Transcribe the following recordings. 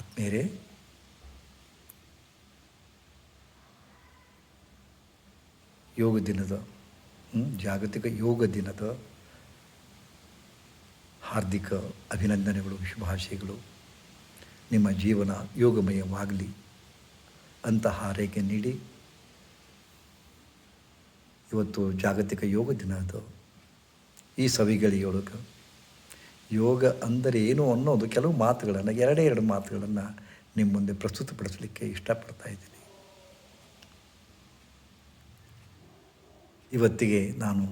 ಆತ್ಮೀಯರೇ, ಯೋಗ ದಿನದ ಜಾಗತಿಕ ಯೋಗ ದಿನದ ಹಾರ್ದಿಕ ಅಭಿನಂದನೆಗಳು, ಶುಭಾಶಯಗಳು. ನಿಮ್ಮ ಜೀವನ ಯೋಗಮಯವಾಗಲಿ ಅಂತ ಹಾರೈಕೆ ನೀಡಿ ಇವತ್ತು ಜಾಗತಿಕ ಯೋಗ ದಿನದ ಈ ಈ ಸವಿಗಳಿಯೊಳಗೆ ಯೋಗ ಅಂದರೆ ಏನು ಅನ್ನೋದು ಕೆಲವು ಮಾತುಗಳನ್ನು, ಎರಡೇ ಎರಡು ಮಾತುಗಳನ್ನು ನಿಮ್ಮ ಮುಂದೆ ಪ್ರಸ್ತುತಪಡಿಸಲಿಕ್ಕೆ ಇಷ್ಟಪಡ್ತಾ ಇದ್ದೀನಿ. ಇವತ್ತಿಗೆ ನಾನು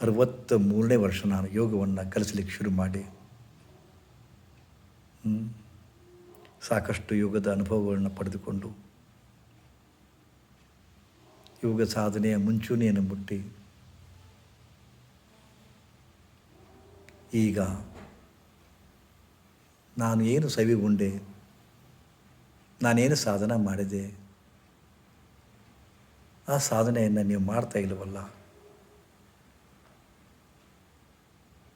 ಅರವತ್ತ ಮೂರನೇ ವರ್ಷ ನಾನು ಯೋಗವನ್ನು ಕಲಿಸಲಿಕ್ಕೆ ಶುರು ಮಾಡಿ. ಸಾಕಷ್ಟು ಯೋಗದ ಅನುಭವಗಳನ್ನು ಪಡೆದುಕೊಂಡು ಯೋಗ ಸಾಧನೆಯ ಮುಂಚೂಣಿಯನ್ನು ಮುಟ್ಟಿ ಈಗ ನಾನು ಏನು ಸವಿಗೊಂಡೆ ನಾನೇನು ಸಾಧನ ಮಾಡಿದೆ, ಆ ಸಾಧನೆಯನ್ನು ನೀವು ಮಾಡ್ತಾ ಇಲ್ಲವಲ್ಲ?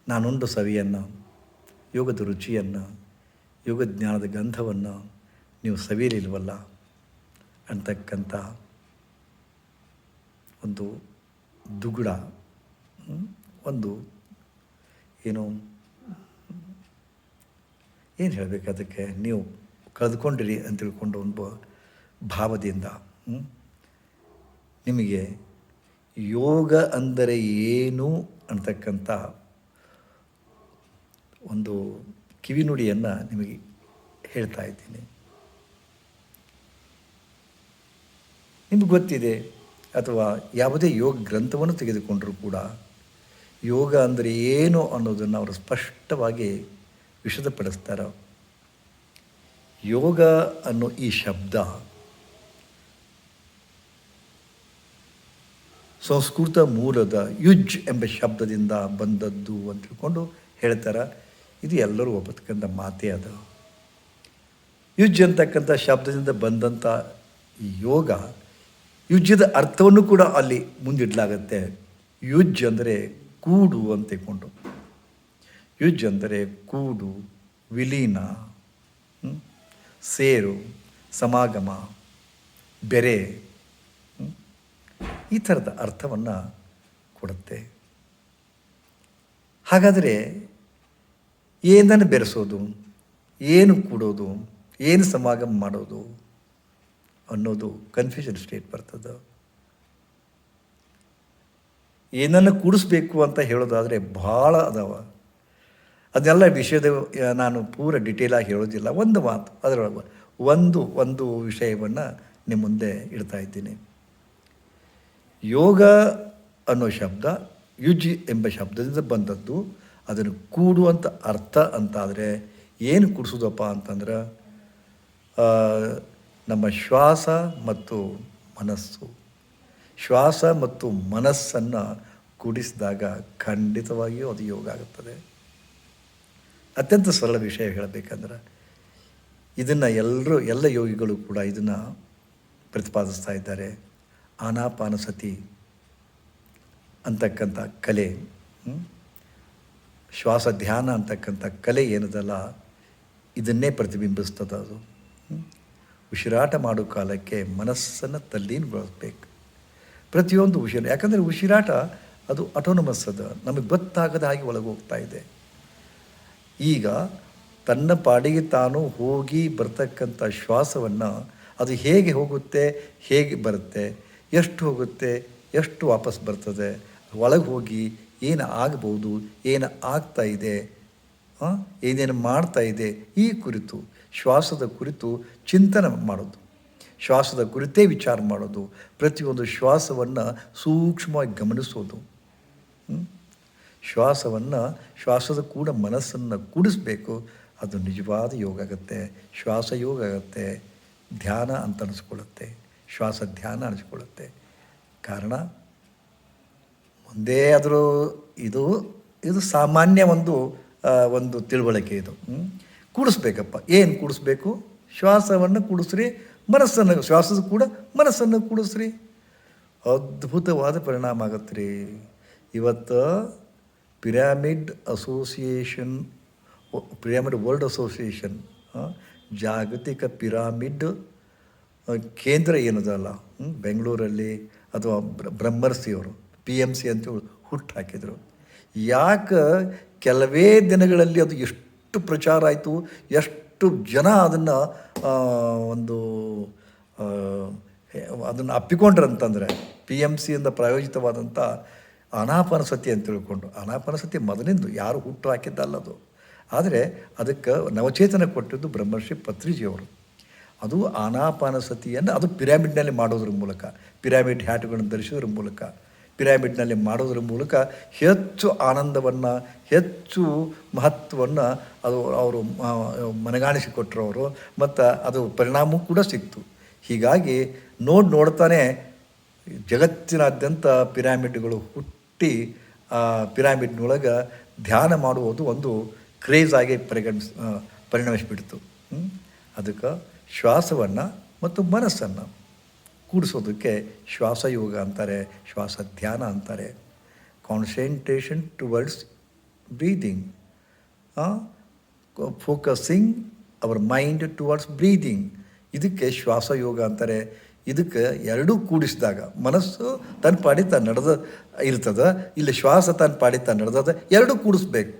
ನಾನುಂಡು ಸವಿಯನ್ನು, ಯೋಗದ ರುಚಿಯನ್ನು ಯೋಗ ಜ್ಞಾನದ ಗಂಧವನ್ನು ನೀವು ಸವಿಯಲಿಲ್ವಲ್ಲ? ಅಂತಕ್ಕಂಥ ಒಂದು ದುಗುಡ ಒಂದು ಏನು? ಏನು ಹೇಳಬೇಕು ಅದಕ್ಕೆ? ನೀವು ಕಳೆದುಕೊಂಡಿರಿ ಅಂತ ತಿಳ್ಕೊಂಡು ಒಂದು ಭಾವದಿಂದ ನಿಮಗೆ ಯೋಗ ಅಂದರೆ ಏನು ಅಂತಕ್ಕಂಥ ಒಂದು ಕಿವಿನುಡಿಯನ್ನು ನಿಮಗೆ ಹೇಳ್ತಾ ಇದ್ದೀನಿ. ನಿಮಗೆ ಗೊತ್ತಿದೆ, ಅಥವಾ ಯಾವುದೇ ಯೋಗ ಗ್ರಂಥವನ್ನು ತೆಗೆದುಕೊಂಡರೂ ಕೂಡ ಯೋಗ ಅಂದರೆ ಏನು ಅನ್ನೋದನ್ನು ಅವರು ಸ್ಪಷ್ಟವಾಗಿ ವಿಷದಪಡಿಸ್ತಾರೆ. ಯೋಗ ಅನ್ನೋ ಈ ಶಬ್ದ ಸಂಸ್ಕೃತ ಮೂಲದ ಯುಜ್ ಎಂಬ ಶಬ್ದದಿಂದ ಬಂದದ್ದು ಅಂತ ತಿಳ್ಕೊಂಡು ಹೇಳ್ತಾರೆ. ಇದು ಎಲ್ಲರೂ ಒಪ್ಪತಕ್ಕಂಥ ಮಾತೇ ಅದು. ಯುಜ್ ಅಂತಕ್ಕಂಥ ಶಬ್ದದಿಂದ ಬಂದಂಥ ಈ ಯೋಗ ಯುಜ್ಯದ ಅರ್ಥವನ್ನು ಕೂಡ ಅಲ್ಲಿ ಮುಂದಿಡಲಾಗತ್ತೆ. ಯುಜ್ ಅಂದರೆ ಕೂಡು ಅಂತ ಇಟ್ಕೊಂಡು. ಯುಜ್ ಅಂದರೆ ಕೂಡು, ವಿಲೀನ ಸೇರು, ಸಮಾಗಮ, ಬೆರೆ ಈ ಥರದ ಅರ್ಥವನ್ನು ಕೊಡುತ್ತೆ. ಹಾಗಾದರೆ ಏನನ್ನು ಬೆರೆಸೋದು, ಏನು ಕೂಡೋದು, ಏನು ಸಮಾಗಮ ಮಾಡೋದು ಅನ್ನೋದು ಕನ್ಫ್ಯೂಷನ್ ಸ್ಟೇಟ್ ಬರ್ತದೆ. ಏನನ್ನು ಕೂಡಿಸ್ಬೇಕು ಅಂತ ಹೇಳೋದಾದರೆ ಭಾಳ ಅದಾವ. ಅದೆಲ್ಲ ವಿಷಯದ ನಾನು ಪೂರ ಡಿಟೇಲಾಗಿ ಹೇಳೋದಿಲ್ಲ. ಒಂದು ಮಾತು, ಅದರೊಳಗೆ ಒಂದು ಒಂದು ವಿಷಯವನ್ನು ನಿಮ್ಮ ಮುಂದೆ ಇಡ್ತಾ ಇದ್ದೀನಿ. ಯೋಗ ಅನ್ನೋ ಶಬ್ದ, ಯುಜ್ ಎಂಬ ಶಬ್ದದಿಂದ ಬಂದದ್ದು, ಅದನ್ನು ಕೂಡುವಂಥ ಅರ್ಥ ಅಂತಾದರೆ ಏನು ಕೂಡಿಸೋದಪ್ಪ ಅಂತಂದ್ರೆ ನಮ್ಮ ಶ್ವಾಸ ಮತ್ತು ಮನಸ್ಸು. ಶ್ವಾಸ ಮತ್ತು ಮನಸ್ಸನ್ನು ಕೂಡಿಸಿದಾಗ ಖಂಡಿತವಾಗಿಯೂ ಅದು ಯೋಗ ಆಗುತ್ತದೆ ಅತ್ಯಂತ ಸರಳ ವಿಷಯ ಹೇಳಬೇಕಂದ್ರೆ, ಇದನ್ನು ಎಲ್ಲರೂ ಎಲ್ಲ ಯೋಗಿಗಳು ಕೂಡ ಇದನ್ನು ಪ್ರತಿಪಾದಿಸ್ತಾ ಇದ್ದಾರೆ ಆನಾಪಾನಸತಿ ಅಂತಕ್ಕಂಥ ಕಲೆ? ಶ್ವಾಸ ಧ್ಯಾನ ಅಂತಕ್ಕಂಥ ಕಲೆ ಏನದಲ್ಲ, ಇದನ್ನೇ ಪ್ರತಿಬಿಂಬಿಸ್ತದ ಅದು? ಉಸಿರಾಟ ಮಾಡೋ ಕಾಲಕ್ಕೆ ಮನಸ್ಸನ್ನು ತಲ್ಲೀನಗೊಳಿಸ್ಬೇಕು ಪ್ರತಿಯೊಂದು ಉಸಿರು ಯಾಕಂದರೆ ಉಸಿರಾಟ ಅದು ಅಟೋನಮಸ್ ಅದು. ನಮಗೆ ಗೊತ್ತಾಗದ ಹಾಗೆ ಒಳಗೆ ಹೋಗ್ತಾ ಇದೆ. ಈಗ ತನ್ನ ಪಾಡಿಗೆ ತಾನು ಹೋಗಿ ಬರ್ತಕ್ಕಂಥ ಶ್ವಾಸವನ್ನು ಅದು ಹೇಗೆ ಹೋಗುತ್ತೆ, ಹೇಗೆ ಬರುತ್ತೆ, ಎಷ್ಟು ಹೋಗುತ್ತೆ, ಎಷ್ಟು ವಾಪಸ್ ಬರ್ತದೆ, ಒಳಗೆ ಹೋಗಿ ಏನು ಆಗ್ಬೋದು, ಏನು ಆಗ್ತಾ ಇದೆ ಏನೇನು ಮಾಡ್ತಾ ಇದೆ ಈ ಕುರಿತು, ಶ್ವಾಸದ ಕುರಿತು ಚಿಂತನೆ ಮಾಡೋದು. ಶ್ವಾಸದ ಕುರಿತೇ ವಿಚಾರ ಮಾಡೋದು, ಪ್ರತಿಯೊಂದು ಶ್ವಾಸವನ್ನು ಸೂಕ್ಷ್ಮವಾಗಿ ಗಮನಿಸೋದು? ಶ್ವಾಸವನ್ನು, ಶ್ವಾಸದ ಕೂಡ ಮನಸ್ಸನ್ನು ಕೂಡಿಸ್ಬೇಕು. ಅದು ನಿಜವಾದ ಯೋಗ ಆಗುತ್ತೆ. ಶ್ವಾಸ ಯೋಗ ಆಗುತ್ತೆ. ಧ್ಯಾನ ಅಂತ ಅನಿಸ್ಕೊಳ್ಳುತ್ತೆ. ಶ್ವಾಸ ಧ್ಯಾನ ಅನಿಸ್ಕೊಳ್ಳುತ್ತೆ. ಕಾರಣ, ಒಂದೇ ಆದರೂ ಇದು ಇದು ಸಾಮಾನ್ಯ ಒಂದು ಒಂದು ತಿಳುವಳಿಕೆ ಇದು? ಕೂಡಿಸ್ಬೇಕಪ್ಪ. ಏನು ಕೂಡಿಸ್ಬೇಕು? ಶ್ವಾಸವನ್ನು ಕೂಡಿಸ್ರಿ. ಮನಸ್ಸನ್ನು ಶ್ವಾಸದ ಕೂಡ ಮನಸ್ಸನ್ನು ಕೂಡಿಸ್ರಿ. ಅದ್ಭುತವಾದ ಪರಿಣಾಮ ಆಗತ್ತೆ ರೀ ಇವತ್ತು pyramid association, pyramid world association ಜಾಗತಿಕ ಪಿರಾಮಿಡ್ ಕೇಂದ್ರ ಏನದಲ್ಲ ಬೆಂಗಳೂರಲ್ಲಿ ಅಥವಾ ಬ್ರ- ಬ್ರಹ್ಮರ್ಸಿಯವರು ಪಿ ಎಂ ಸಿ ಅಂತ ಹುಟ್ಟು ಹಾಕಿದರು. ಯಾಕೆ ಕೆಲವೇ ದಿನಗಳಲ್ಲಿ ಅದು ಎಷ್ಟು ಪ್ರಚಾರ ಆಯಿತು, ಎಷ್ಟು ಜನ ಅದನ್ನು ಒಂದು ಅದನ್ನು ಅಪ್ಪಿಕೊಂಡ್ರಂತಂದರೆ ಪಿ ಎಂ ಸಿಯಿಂದ ಪ್ರಾಯೋಜಿತವಾದಂಥ ಅನಾಪನಸತಿ ಅಂತ ತಿಳ್ಕೊಂಡು ಅನಾಪನಸತಿ ಮೊದಲಿಂದು ಯಾರು ಹುಟ್ಟು ಹಾಕಿದ್ದಲ್ಲ ಅದು. ಆದರೆ ಅದಕ್ಕೆ ನವಚೇತನ ಕೊಟ್ಟಿದ್ದು ಬ್ರಹ್ಮರ್ಷಿ ಪತ್ರಿಜಿಯವರು. ಅದು ಆನಾಪಾನ ಸತಿಯನ್ನು ಅದು ಪಿರಾಮಿಡ್ನಲ್ಲಿ ಮಾಡೋದ್ರ ಮೂಲಕ, ಪಿರಾಮಿಡ್ ಹ್ಯಾಟ್ಗಳನ್ನು ಧರಿಸೋದ್ರ ಮೂಲಕ ಪಿರಾಮಿಡ್ನಲ್ಲಿ ಮಾಡೋದ್ರ ಮೂಲಕ ಹೆಚ್ಚು ಆನಂದವನ್ನು, ಹೆಚ್ಚು ಮಹತ್ವವನ್ನು ಅದು ಅವರು ಮನಗಾಣಿಸಿಕೊಟ್ರು ಅವರು ಮತ್ತು ಅದು ಪರಿಣಾಮ ಕೂಡ ಸಿಕ್ತು. ಹೀಗಾಗಿ ನೋಡಿ ನೋಡ್ತಾನೆ ಜಗತ್ತಿನಾದ್ಯಂತ ಪಿರಾಮಿಡ್ಗಳು ಹುಟ್ಟಿ, ಆ ಪಿರಾಮಿಡ್ನೊಳಗೆ ಧ್ಯಾನ ಮಾಡುವುದು ಒಂದು ಕ್ರೇಜ್ ಆಗಿ ಪರಿಗಣಿಸ್ ಪರಿಣಮಿಸಿಬಿಡ್ತು? ಅದಕ್ಕೆ ಶ್ವಾಸವನ್ನು ಮತ್ತು ಮನಸ್ಸನ್ನು. ಕೂಡಿಸೋದಕ್ಕೆ ಶ್ವಾಸಯೋಗ ಅಂತಾರೆ ಶ್ವಾಸ ಧ್ಯಾನ ಅಂತಾರೆ concentration towards breathing focusing our mind towards breathing ಇದಕ್ಕೆ ಶ್ವಾಸಯೋಗ ಅಂತಾರೆ. ಇದಕ್ಕೆ ಎರಡೂ ಕೂಡಿಸಿದಾಗ ಮನಸ್ಸು ತನ್ನ ಪಾಡಿ ತಾನು ನಡೆದ, ಇರ್ತದೆ, ಇಲ್ಲಿ ಶ್ವಾಸ ತನ್ನ ಪಾಡಿ ತಾನು ನಡೆದದ ಎರಡೂ ಕೂಡಿಸ್ಬೇಕು.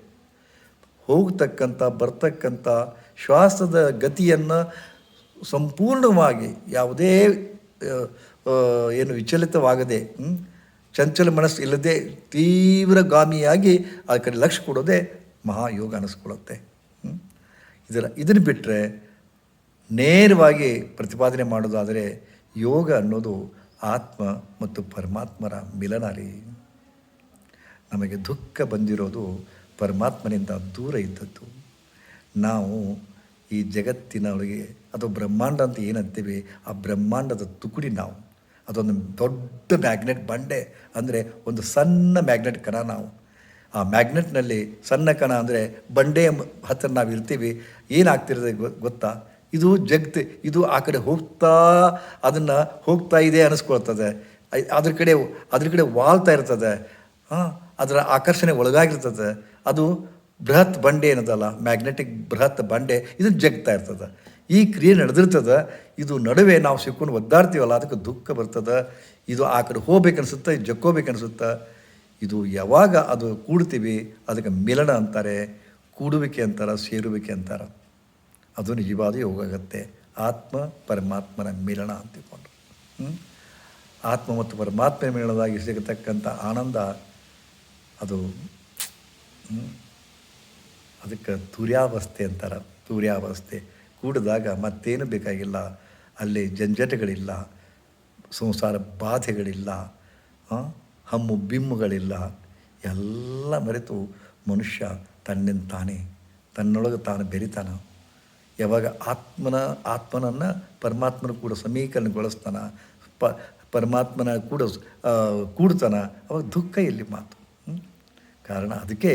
ಹೋಗ್ತಕ್ಕಂಥ, ಬರ್ತಕ್ಕಂಥ ಶ್ವಾಸದ ಗತಿಯನ್ನು ಸಂಪೂರ್ಣವಾಗಿ ಯಾವುದೇ ಏನು ವಿಚಲಿತವಾಗದೆ ಚಂಚಲ ಮನಸ್ಸು ಇಲ್ಲದೆ ತೀವ್ರಗಾಮಿಯಾಗಿ ಆ ಕಡೆ ಲಕ್ಷ ಕೊಡೋದೇ ಮಹಾಯೋಗ ಅನ್ನಿಸ್ಕೊಳ್ಳುತ್ತೆ ಹ್ಮ್. ಇದರ ಇದನ್ನು ಬಿಟ್ಟರೆ ನೇರವಾಗಿ ಪ್ರತಿಪಾದನೆ ಮಾಡೋದಾದರೆ ಯೋಗ ಅನ್ನೋದು ಆತ್ಮ ಮತ್ತು ಪರಮಾತ್ಮರ ಮಿಲನ ರೀ ನಮಗೆ ದುಃಖ ಬಂದಿರೋದು ಪರಮಾತ್ಮನಿಂದ ದೂರ ಇದ್ದದ್ದು ನಾವು ಈ ಜಗತ್ತಿನೊಳಗೆ ಅದು ಬ್ರಹ್ಮಾಂಡ ಅಂತ ಏನಂತೀವಿ? ಆ ಬ್ರಹ್ಮಾಂಡದ ತುಕುಡಿ ನಾವು. ಅದೊಂದು ದೊಡ್ಡ ಮ್ಯಾಗ್ನೆಟ್ ಬಂಡೆ ಅಂದರೆ ಒಂದು ಸಣ್ಣ ಮ್ಯಾಗ್ನೆಟ್ ಕಣ ನಾವು. ಆ ಮ್ಯಾಗ್ನೆಟ್ನಲ್ಲಿ ಸಣ್ಣ ಕಣ ಅಂದರೆ ಬಂಡೆಯ ಹತ್ತಿರ ನಾವು ಇರ್ತೀವಿ. ಏನಾಗ್ತಿರೋದು ಗೊತ್ತಾ? ಇದು ಜಗತ್ತು, ಇದು ಆ ಕಡೆ ಹೋಗ್ತಾ, ಅದನ್ನು ಹೋಗ್ತಾ ಇದೆ ಅನಿಸ್ಕೊಳ್ತದೆ. ಅದ್ರ ಕಡೆ ಅದ್ರ ಕಡೆ ವಾಲ್ತಾ ಇರ್ತದೆ. ಅದರ ಆಕರ್ಷಣೆ ಒಳಗಾಗಿರ್ತದೆ. ಅದು ಬೃಹತ್ ಬಂಡೆ ಏನದಲ್ಲ, ಮ್ಯಾಗ್ನೆಟಿಕ್ ಬೃಹತ್ ಬಂಡೆ, ಇದನ್ನು ಜಗ್ತಾ ಇರ್ತದೆ. ಈ ಕ್ರಿಯೆ ನಡೆದಿರ್ತದೆ, ಇದು ನಡುವೆ ನಾವು ಸಿಕ್ಕೊಂಡು ಒದ್ದಾಡ್ತೀವಲ್ಲ, ಅದಕ್ಕೆ ದುಃಖ ಬರ್ತದೆ. ಇದು ಆ ಕಡೆ ಹೋಗ್ಬೇಕನ್ಸುತ್ತೆ ಜಕ್ಕೋಬೇಕನ್ಸುತ್ತೆ. ಇದು ಯಾವಾಗ ಅದು ಕೂಡ್ತೀವಿ, ಅದಕ್ಕೆ ಮಿಲನ ಅಂತಾರೆ, ಕೂಡುವಿಕೆ ಅಂತಾರೆ, ಸೇರುವಿಕೆ ಅಂತಾರೆ. ಅದು ನಿಜವಾದ ಯೋಗ ಆಗುತ್ತೆ. ಆತ್ಮ ಪರಮಾತ್ಮನ ಮಿಲನ ಅಂತಿಕೊಂಡು. ಆತ್ಮ ಮತ್ತು ಪರಮಾತ್ಮನ ಮಿಲನದಾಗಿ ಸಿಗತಕ್ಕಂಥ ಆನಂದ, ಅದು ಅದಕ್ಕೆ ತುರ್ಯಾವಸ್ಥೆ ಅಂತಾರೆ. ತುರ್ಯಾವಸ್ಥೆ. ಕೂಡಿದಾಗ ಮತ್ತೇನು ಬೇಕಾಗಿಲ್ಲ. ಅಲ್ಲಿ ಜಂಜಟಗಳಿಲ್ಲ, ಸಂಸಾರ ಬಾಧೆಗಳಿಲ್ಲ ಹಮ್ಮು ಬಿಮ್ಮುಗಳಿಲ್ಲ. ಎಲ್ಲ ಮರೆತು ಮನುಷ್ಯ ತನ್ನಿಂದ ತಾನೇ, ತನ್ನೊಳಗೆ ತಾನು ಬೆರಿತಾನ. ಯಾವಾಗ ಆತ್ಮನ, ಆತ್ಮನನ್ನು ಪರಮಾತ್ಮನ ಕೂಡ ಸಮೀಕರಣಗೊಳಿಸ್ತಾನ, ಪ, ಪರಮಾತ್ಮನ ಕೂಡ ಕೂಡ್ತಾನ, ಅವಾಗ ದುಃಖ ಇಲ್ಲಿ ಮಾತು? ಕಾರಣ ಅದಕ್ಕೆ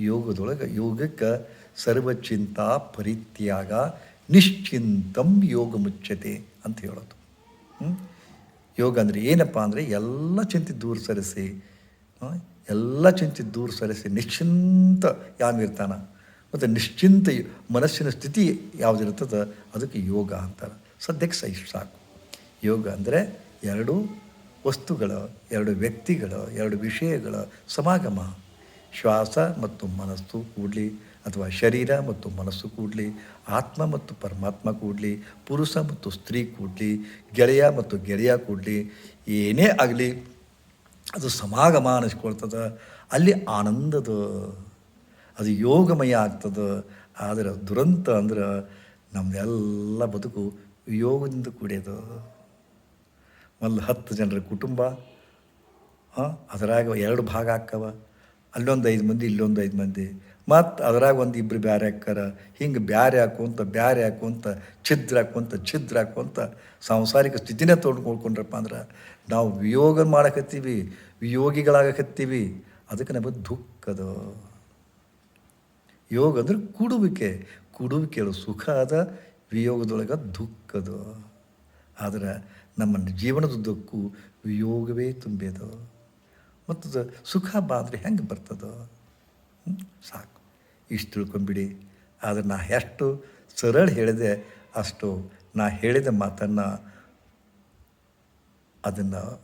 ಯೋಗದೊಳಗೆ ಯೋಗಕ್ಕೆ ಸರ್ವಚಿಂತ ಪರಿತ್ಯಾಗ ನಿಶ್ಚಿಂತಂ ಯೋಗ ಮುಚ್ಚತೆ ಅಂತ ಹೇಳೋದು? ಯೋಗ ಅಂದರೆ ಏನಪ್ಪ ಅಂದರೆ ಎಲ್ಲ ಚಿಂತೆ ದೂರ ಸರಿಸಿ ಎಲ್ಲ ಚಿಂತೆ ದೂರ ಸರಿಸಿ ನಿಶ್ಚಿಂತ ಯಾವಿರ್ತಾನ ಮತ್ತು ನಿಶ್ಚಿಂತ ಮನಸ್ಸಿನ ಸ್ಥಿತಿ ಯಾವುದಿರ್ತದೆ ಅದಕ್ಕೆ ಯೋಗ ಅಂತಾರೆ. ಸದ್ಯಕ್ಕೆ ಸಹ ಸಾಕು. ಯೋಗ ಅಂದರೆ ಎರಡು ವಸ್ತುಗಳ, ಎರಡು ವ್ಯಕ್ತಿಗಳ, ಎರಡು ವಿಷಯಗಳ, ಸಮಾಗಮ. ಶ್ವಾಸ ಮತ್ತು ಮನಸ್ಸು, ಕೂಡಲಿ ಅಥವಾ ಶರೀರ ಮತ್ತು ಮನಸ್ಸು ಕೂಡಲಿ, ಆತ್ಮ ಮತ್ತು ಪರಮಾತ್ಮ ಕೂಡಲಿ, ಪುರುಷ ಮತ್ತು ಸ್ತ್ರೀ ಕೂಡಲಿ, ಗೆಳೆಯ ಮತ್ತು ಗೆಳೆಯ ಕೂಡಲಿ, ಏನೇ ಆಗಲಿ ಅದು ಸಮಾಗಮ ಅನಿಸ್ಕೊಳ್ತದೆ, ಅಲ್ಲಿ ಆನಂದದ, ಅದು ಯೋಗಮಯ ಆಗ್ತದೆ, ಆದರೆ ದುರಂತ ಅಂದ್ರೆ ನಮ್ಮದೆಲ್ಲ ಬದುಕು ಯೋಗದಿಂದ ಕೂಡಿಯದು. ಒಂದು ಹತ್ತು ಜನರ ಕುಟುಂಬ ಅದರಾಗ ಎರಡು ಭಾಗ ಆಕ್ಕವ ಅಲ್ಲೊಂದು ಐದು ಮಂದಿ, ಇಲ್ಲೊಂದು ಐದು ಮಂದಿ. ಮತ್ತು ಅದ್ರಾಗ ಒಂದು ಇಬ್ಬರು ಬ್ಯಾರೆ ಹಾಕ್ಕಾರ ಹಿಂಗೆ ಬ್ಯಾರೆ ಹಾಕುವಂತ ಬ್ಯಾರೆ ಹಾಕುವಂತ, ಛಿದ್ರ ಹಾಕುವಂತ ಛಿದ್ರ ಹಾಕುವಂತ ಸಾಂಸಾರಿಕ ಸ್ಥಿತಿನೇ ತೊಗೊಂಡ್ಕೊಂಡ್ರಪ್ಪ ಅಂದ್ರೆ ನಾವು ವಿಯೋಗ ಮಾಡಕತ್ತೀವಿ, ವಿಯೋಗಿಗಳಾಗಕತ್ತೀವಿ. ಅದಕ್ಕೆ ನಮಗೆ ದುಃಖದ ಯೋಗ ಅಂದ್ರೆ ಕುಡುವಿಕೆ. ಕೂಡುವಿಕೆಗಳು ಸುಖ ಅದ, ವಿಯೋಗದೊಳಗೆ ದುಃಖದ ಆದರೆ ನಮ್ಮ ಜೀವನದುದ್ದಕ್ಕೂ ವಿಯೋಗವೇ ತುಂಬಿದ. ಮತ್ತು ಸುಖ ಬಾಂದ್ರೆ ಹೆಂಗೆ ಬರ್ತದೋ? ಸಾಕು. ಇಷ್ಟು ತಿಳ್ಕೊಂಬಿಡಿ. ಆದರೆ ನಾ ಎಷ್ಟು ಸರಳ ಹೇಳಿದೆ ಅಷ್ಟು ನಾ ಹೇಳಿದ ಮಾತನ್ನು ಅದನ್ನು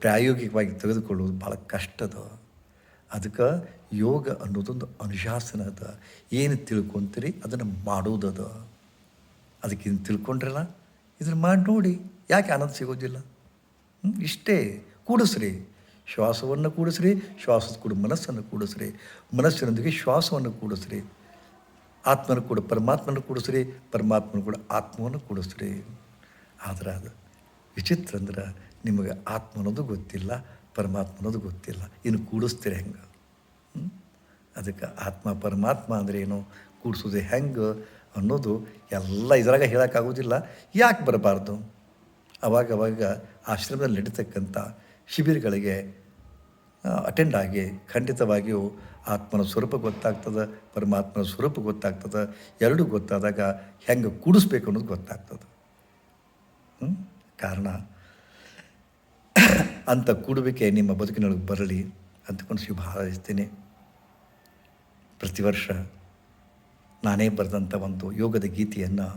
ಪ್ರಾಯೋಗಿಕವಾಗಿ ತೆಗೆದುಕೊಳ್ಳುವುದು ಭಾಳ ಕಷ್ಟದ. ಅದಕ್ಕೆ ಯೋಗ ಅನ್ನೋದೊಂದು ಅನುಶಾಸನ ಅದ. ಏನು ತಿಳ್ಕೊತೀರಿ ಅದನ್ನು ಮಾಡೋದದ. ಅದಕ್ಕೆ ಇದನ್ನು ತಿಳ್ಕೊಂಡ್ರಲ್ಲ? ಇದನ್ನು ಮಾಡಿ ನೋಡಿ. ಯಾಕೆ ಆನಂದ ಸಿಗೋದಿಲ್ಲ? ಇಷ್ಟೇ. ಕೂಡಿಸ್ರಿ. ಶ್ವಾಸವನ್ನು ಕೂಡಿಸ್ರಿ, ಶ್ವಾಸದ ಕೂಡ ಮನಸ್ಸನ್ನು ಕೂಡಿಸ್ರಿ. ಮನಸ್ಸಿನೊಂದಿಗೆ ಶ್ವಾಸವನ್ನು ಕೂಡಿಸ್ರಿ. ಆತ್ಮನ ಕೂಡ ಪರಮಾತ್ಮನ ಕೂಡಿಸ್ರಿ, ಪರಮಾತ್ಮನ ಕೂಡ ಆತ್ಮವನ್ನು ಕೂಡಿಸ್ರಿ. ಆದರೆ ಅದು ವಿಚಿತ್ರ ಅಂದ್ರೆ ನಿಮಗೆ ಆತ್ಮ ಅನ್ನೋದು ಗೊತ್ತಿಲ್ಲ, ಪರಮಾತ್ಮ ಗೊತ್ತಿಲ್ಲ. ಇನ್ನು ಕೂಡಿಸ್ತೀರಿ ಹೆಂಗೆ? ಅದಕ್ಕೆ ಆತ್ಮ, ಪರಮಾತ್ಮ ಅಂದರೆ ಏನು? ಕೂಡಿಸೋದು ಹೆಂಗೆ ಅನ್ನೋದು ಎಲ್ಲ ಇದರಾಗ ಹೇಳೋಕ್ಕಾಗೋದಿಲ್ಲ. ಯಾಕೆ ಬರಬಾರ್ದು? ಅವಾಗ ಆಶ್ರಮದಲ್ಲಿ ನಡೀತಕ್ಕಂಥ ಶಿಬಿರಗಳಿಗೆ ಅಟೆಂಡ್ ಆಗಿ ಖಂಡಿತವಾಗಿಯೂ ಆತ್ಮನ ಸ್ವರೂಪ ಗೊತ್ತಾಗ್ತದೆ, ಪರಮಾತ್ಮನ ಸ್ವರೂಪ ಗೊತ್ತಾಗ್ತದೆ, ಎರಡೂ ಗೊತ್ತಾದಾಗ ಹೆಂಗೆ ಕೂಡಿಸ್ಬೇಕು ಅನ್ನೋದು ಗೊತ್ತಾಗ್ತದೆ. ಕಾರಣ, ಅಂಥ ಕೂಡುವಿಕೆ ನಿಮ್ಮ ಬದುಕಿನೊಳಗೆ ಬರಲಿ ಅಂತಕೊಂಡು ಶುಭ ಹಾರೈಸ್ತೀನಿ. ಪ್ರತಿ ವರ್ಷ ನಾನೇ ಬರೆದಂಥ ಒಂದು ಯೋಗದ ಗೀತೆಯನ್ನು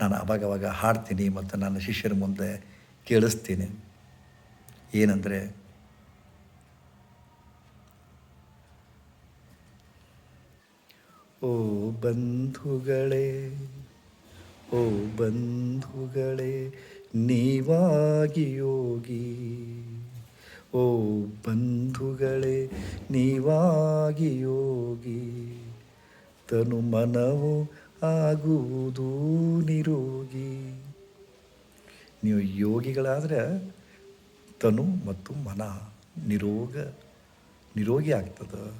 ನಾನು ಅವಾಗವಾಗ ಹಾಡ್ತೀನಿ ಮತ್ತು ನನ್ನ ಶಿಷ್ಯರ ಮುಂದೆ ಕೇಳಿಸ್ತೀನಿ. ಏನಂದರೆ, ಓ ಬಂಧುಗಳೇ ಓ ಬಂಧುಗಳೇ ನೀವಾಗಿ ಯೋಗಿ ಓ ಬಂಧುಗಳೇ ನೀವಾಗಿ ಯೋಗಿ ತನು ಮನವು ಆಗುವುದು ನಿರೋಗಿ. ನೀವು ಯೋಗಿಗಳಾದರೆ ತನು ಮತ್ತು ಮನ ನಿರೋಗ, ನಿರೋಗಿ ಆಗ್ತದೆ.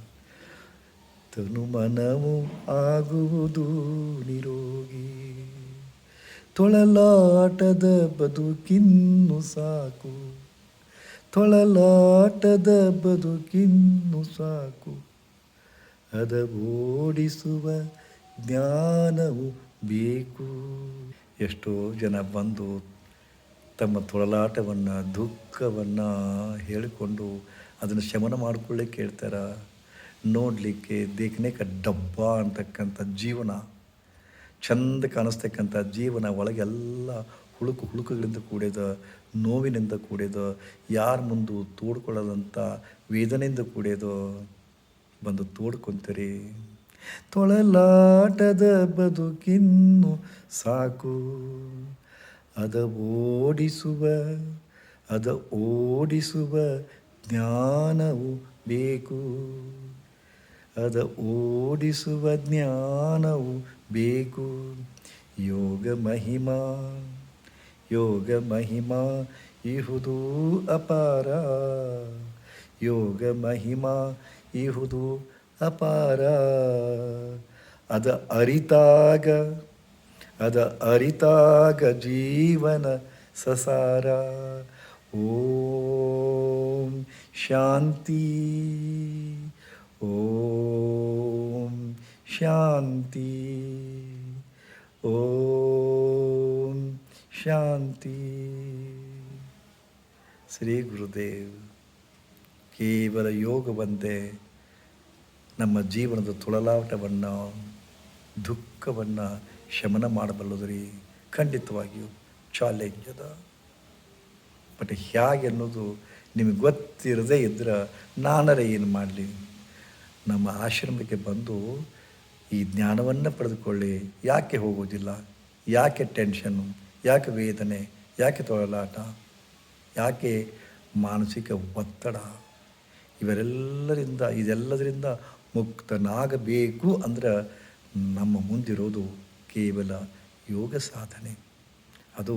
ತನು ಮನವು ಆಗುವುದು ನಿರೋಗಿ. ತೊಳಲಾಟದ ಬದುಕಿನ್ನು ಸಾಕು. ತೊಳಲಾಟದ ಬದುಕಿನ್ನು ಸಾಕು. ಅದ ಓಡಿಸುವ ಜ್ಞಾನವು ಬೇಕು. ಎಷ್ಟೋ ಜನ ಬಂದು ತಮ್ಮ ತೊಳಲಾಟವನ್ನು, ದುಃಖವನ್ನು ಹೇಳಿಕೊಂಡು ಅದನ್ನು ಶಮನ ಮಾಡಿಕೊಳ್ಳಿಕ್ಕೆ ಹೇಳ್ತಾರೆ ನೋಡಲಿಕ್ಕೆ ದೇಖನೇಕ ಡಬ್ಬ ಅಂತಕ್ಕಂಥ ಜೀವನ, ಚಂದ ಕಾಣಿಸ್ತಕ್ಕಂಥ ಜೀವನ ಒಳಗೆಲ್ಲ ಹುಳುಕು ಹುಳುಕುಗಳಿಂದ ಕೂಡಿದ, ನೋವಿನಿಂದ ಕೂಡಿದ, ಯಾರ ಮುಂದೆ ತೋಡ್ಕೊಳ್ಳದಂಥ ವೇದನೆಯಿಂದ ಕೂಡಿದ ಬಂದು ತೋಡ್ಕೊಂತೀರಿ. ತೊಳಲಾಟದ ಬದುಕಿನ್ನು ಸಾಕು. ಅದ ಓಡಿಸುವ ಅದ ಓಡಿಸುವ ಜ್ಞಾನವು ಬೇಕು. ಅದ ಓಡಿಸುವ ಜ್ಞಾನವು ಬೇಕು. ಯೋಗ ಮಹಿಮಾ ಯೋಗ ಮಹಿಮಾ ಇಹುದು ಅಪಾರ. ಯೋಗ ಮಹಿಮಾ ಇಹುದು ಅಪಾರ. ಅದ ಅರಿತಾಗ ಅದ ಅರಿತಾಗ ಜೀವನ ಸಸಾರ. ಓಂ ಶಾಂತಿ ಓಂ ಶಾಂತಿ ಓಂ ಶಾಂತಿ. ಶ್ರೀ ಗುರುದೇವ್, ಕೇವಲ ಯೋಗವಂತೆ ನಮ್ಮ ಜೀವನದ ತುಳಲಾಟವನ್ನು, ದುಃಖವನ್ನು ಶಮನ ಮಾಡಬಲ್ಲದು ರೀ ಖಂಡಿತವಾಗಿಯೂ ಚಾಲೆಂಜ್ ಅದ ಬಟ್ ಹೇಗೆ ಅನ್ನೋದು ನಿಮಗೆ ಗೊತ್ತಿರದೇ ಇದ್ರೆ ನಾನರ ಏನು ಮಾಡಲಿ? ನಮ್ಮ ಆಶ್ರಮಕ್ಕೆ ಬಂದು ಈ ಜ್ಞಾನವನ್ನು ಪಡೆದುಕೊಳ್ಳಿ. ಯಾಕೆ ಹೋಗೋದಿಲ್ಲ? ಯಾಕೆ ಟೆನ್ಷನ್ನು ಯಾಕೆ ವೇದನೆ? ಯಾಕೆ ತೊಳಲಾಟ? ಯಾಕೆ ಮಾನಸಿಕ ಒತ್ತಡ? ಇವರೆಲ್ಲರಿಂದ ಇದೆಲ್ಲದರಿಂದ ಮುಕ್ತನಾಗಬೇಕು ಅಂದ್ರೆ ನಮ್ಮ ಮುಂದಿರೋದು ಕೇವಲ ಯೋಗ ಸಾಧನೆ. ಅದು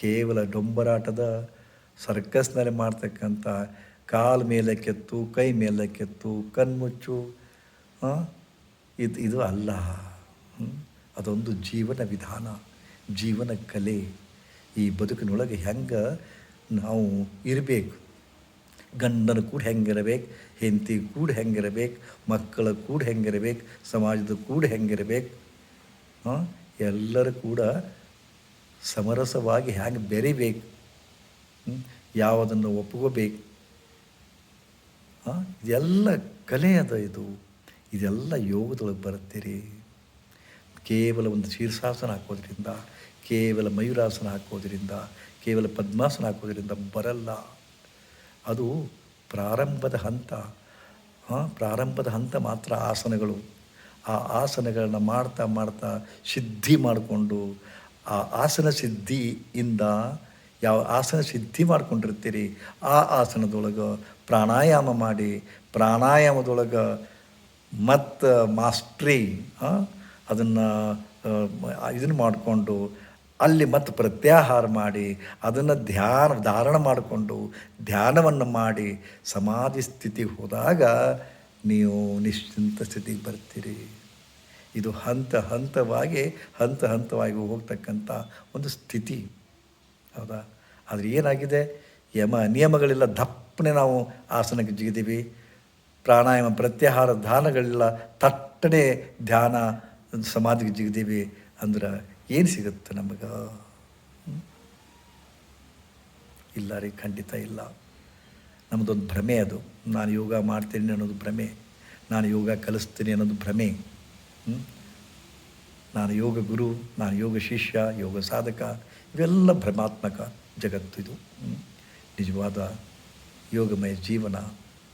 ಕೇವಲ ಡೊಂಬರಾಟದ ಸರ್ಕಸ್ನಲ್ಲಿ ಮಾಡ್ತಕ್ಕಂಥ ಕಾಲು ಮೇಲೆ ಕೆತ್ತು, ಕೈ ಮೇಲೆ ಕೆತ್ತು, ಕಣ್ಮುಚ್ಚು ಇದು ಇದು ಅಲ್ಲ. ಅದೊಂದು ಜೀವನ ವಿಧಾನ, ಜೀವನ ಕಲೆ. ಈ ಬದುಕಿನೊಳಗೆ ಹೆಂಗೆ ನಾವು ಇರಬೇಕು? ಗಂಡನ ಕೂಡ ಹೆಂಗಿರಬೇಕು, ಹೆಂಡತಿ ಕೂಡ ಹೆಂಗಿರಬೇಕು, ಮಕ್ಕಳ ಕೂಡ ಹೆಂಗಿರಬೇಕು, ಸಮಾಜದ ಕೂಡ ಹೆಂಗಿರಬೇಕು. ಎಲ್ಲರೂ ಕೂಡ ಸಮರಸವಾಗಿ ಹ್ಯಾಂಗೆ ಬೆರಿಬೇಕು? ಯಾವುದನ್ನು ಒಪ್ಕೋಬೇಕು? ಹಾಂ? ಇದೆಲ್ಲ ಕಲೆ ಅದ ಇದು. ಇದೆಲ್ಲ ಯೋಗದೊಳಗೆ ಬರುತ್ತೀರಿ. ಕೇವಲ ಒಂದು ಶೀರ್ಷಾಸನ ಹಾಕೋದ್ರಿಂದ ಕೇವಲ ಮಯೂರಾಸನ ಹಾಕೋದ್ರಿಂದ ಕೇವಲ ಪದ್ಮಾಸನ ಹಾಕೋದ್ರಿಂದ ಬರಲ್ಲ. ಅದು ಪ್ರಾರಂಭದ ಹಂತ. ಆ, ಪ್ರಾರಂಭದ ಹಂತ ಮಾತ್ರ ಆಸನಗಳು. ಆ ಆಸನಗಳನ್ನ ಮಾಡ್ತಾ ಮಾಡ್ತಾ ಸಿದ್ಧಿ ಮಾಡಿಕೊಂಡು, ಆ ಆಸನ ಸಿದ್ಧಿಯಿಂದ ಯಾವ ಆಸನ ಸಿದ್ಧಿ ಮಾಡ್ಕೊಂಡಿರ್ತೀರಿ, ಆ ಆಸನದೊಳಗೆ ಪ್ರಾಣಾಯಾಮ ಮಾಡಿ, ಪ್ರಾಣಾಯಾಮದೊಳಗೆ ಮತ್ತು ಮಾಸ್ಟ್ರಿ ಅದನ್ನು ಇದನ್ನು ಮಾಡಿಕೊಂಡು ಅಲ್ಲಿ ಮತ್ತು ಪ್ರತ್ಯಾಹಾರ ಮಾಡಿ, ಅದನ್ನು ಧ್ಯಾನ, ಧಾರಣ ಮಾಡಿಕೊಂಡು, ಧ್ಯಾನವನ್ನು ಮಾಡಿ ಸಮಾಧಿ ಸ್ಥಿತಿ ಹೋದಾಗ ನೀವು ನಿಶ್ಚಿಂತ ಸ್ಥಿತಿಗೆ ಬರ್ತೀರಿ. ಇದು ಹಂತ ಹಂತವಾಗಿ ಹಂತ ಹಂತವಾಗಿ ಹೋಗ್ತಕ್ಕಂಥ ಒಂದು ಸ್ಥಿತಿ. ಹೌದಾ? ಆದರೆ ಏನಾಗಿದೆ? ಯಮ ನಿಯಮಗಳೆಲ್ಲ, ದಪ್ಪನೆ ನಾವು ಆಸನಕ್ಕೆ ಜಿಗಿದೀವಿ. ಪ್ರಾಣಾಯಾಮ ಪ್ರತ್ಯಾಹಾರ ಧ್ಯಾನಗಳಿಲ್ಲ ತಟ್ಟನೆ ಧ್ಯಾನ ಸಮಾಧಿಗೆ ಜಿಗಿದೀವಿ ಅಂದ್ರೆ ಏನು ಸಿಗುತ್ತೆ ನಮಗೆ? ಇಲ್ಲ ರೀ, ಖಂಡಿತ ಇಲ್ಲ. ನಮ್ಮದೊಂದು ಭ್ರಮೆ ಅದು. ನಾನು ಯೋಗ ಮಾಡ್ತೀನಿ ಅನ್ನೋದು ಭ್ರಮೆ. ನಾನು ಯೋಗ ಕಲಿಸ್ತೀನಿ ಅನ್ನೋದು ಭ್ರಮೆ. ನಾನು ಯೋಗ ಗುರು, ನಾನು ಯೋಗ ಶಿಷ್ಯ, ಯೋಗ ಸಾಧಕ, ಇವೆಲ್ಲ ಭ್ರಮಾತ್ಮಕ ಜಗತ್ತು ಇದು. ನಿಜವಾದ ಯೋಗಮಯ ಜೀವನ,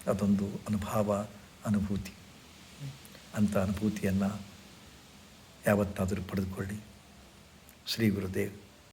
ಅದೊಂದು ಅನುಭವ, ಅನುಭೂತಿ? ಅಂಥ ಅನುಭೂತಿಯನ್ನು ಯಾವತ್ತಾದರೂ ಪಡೆದುಕೊಳ್ಳಿ. ಶ್ರೀ ಗುರುದೇವ್.